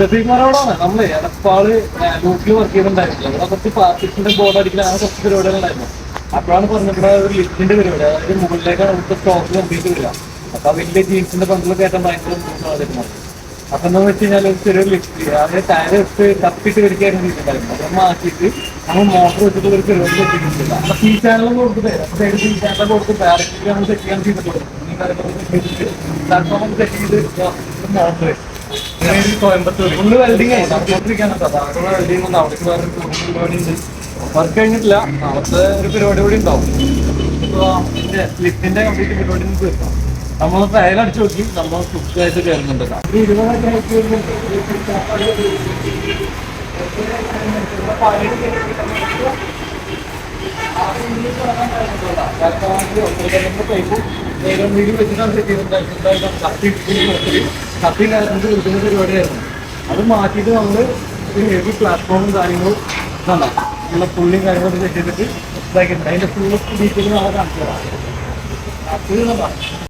ഷഫീഖ്മാരോടാണ് നമ്മൾ എടപ്പാൾ ലൂക്കിൽ വർക്ക് ചെയ്തിട്ടുണ്ടായിരുന്നു അവിടെ കുറച്ച് പാർട്ടിസിന്റെ ബോർഡ് അടിക്കുന്ന അങ്ങനെ കുറച്ച് പരിപാടികൾ ഉണ്ടായിരുന്നു. അപ്പോഴാണ് പറഞ്ഞത് ഇവിടെ ഒരു ലിഫ്റ്റിന്റെ പരിപാടി അതായത് മുകളിലേക്കാണ് ഇവിടുത്തെ സ്റ്റോക്ക് കംപ്ലീറ്റ് വരിക. അപ്പൊ വലിയ ജീൻസിന്റെ ബണ്ടിൽ കയറ്റാൻ ഭയങ്കര ബുദ്ധിമുട്ടാണ് അപ്പൊ എന്താന്ന് വെച്ച് കഴിഞ്ഞാൽ ചെറിയൊരു ലിസ്റ്റ് അത് ടയർ ഇട്ട് കത്തിട്ട് വരികയായിരുന്നു ചെയ്തിട്ടുണ്ടായിരുന്നു അത് മാറ്റിയിട്ട് നമ്മൾ മോട്ടർ വെച്ചിട്ട് ഒരു പരിപാടി വെച്ചിട്ടില്ല അപ്പൊ സി ചാനലും കൊടുത്തിട്ട് സൈഡ് സി ചാനൽ കൊടുത്ത് ഡയറക്റ്റ് നമ്മൾ സെറ്റ് ചെയ്യാൻ ചെയ്തിട്ടുള്ളൂ ഈ സെറ്റ് ചെയ്ത് മോട്ടർ കോയമ്പത്തൂർ ഫുള്ള് വെൽഡിംഗ് ആയി. നടന്നുകൊണ്ടിരിക്കാനുണ്ട് അതാണ് വെൽഡിംഗ് ഉണ്ട് അവിടേക്ക് വേറെ പരിപാടി ഉണ്ട് വർക്ക് കഴിഞ്ഞിട്ടില്ല. അവിടുത്തെ ഒരു പരിപാടി കൂടി ഉണ്ടാവും. ലിഫ്റ്റിന്റെ കംപ്ലീറ്റ് പരിപാടി നമുക്ക് തീർക്കാം നമ്മൾ ട്രയൽ അടിച്ചു നോക്കി. നമ്മൾ സുഖമായിട്ട് കയറുന്നുണ്ട് ഒരു ഇരുപതൊക്കെ ആയിട്ട് വരുന്നുണ്ട്. പരിപാടിയായിരുന്നു. അത് മാറ്റിയിട്ട് നമ്മൾ ഒരു ഹെവി പ്ലാറ്റ്ഫോമും കാര്യങ്ങളും ഇതാണ് ഉള്ള പുള്ളിയും കാര്യങ്ങളൊക്കെ സെറ്റ് ചെയ്തിട്ട് ഇതാക്കിയിട്ടുണ്ട്. അതിന്റെ ഫുൾ ഡീറ്റെയിൽ നാളെ കാണിച്ചു തരാം അത്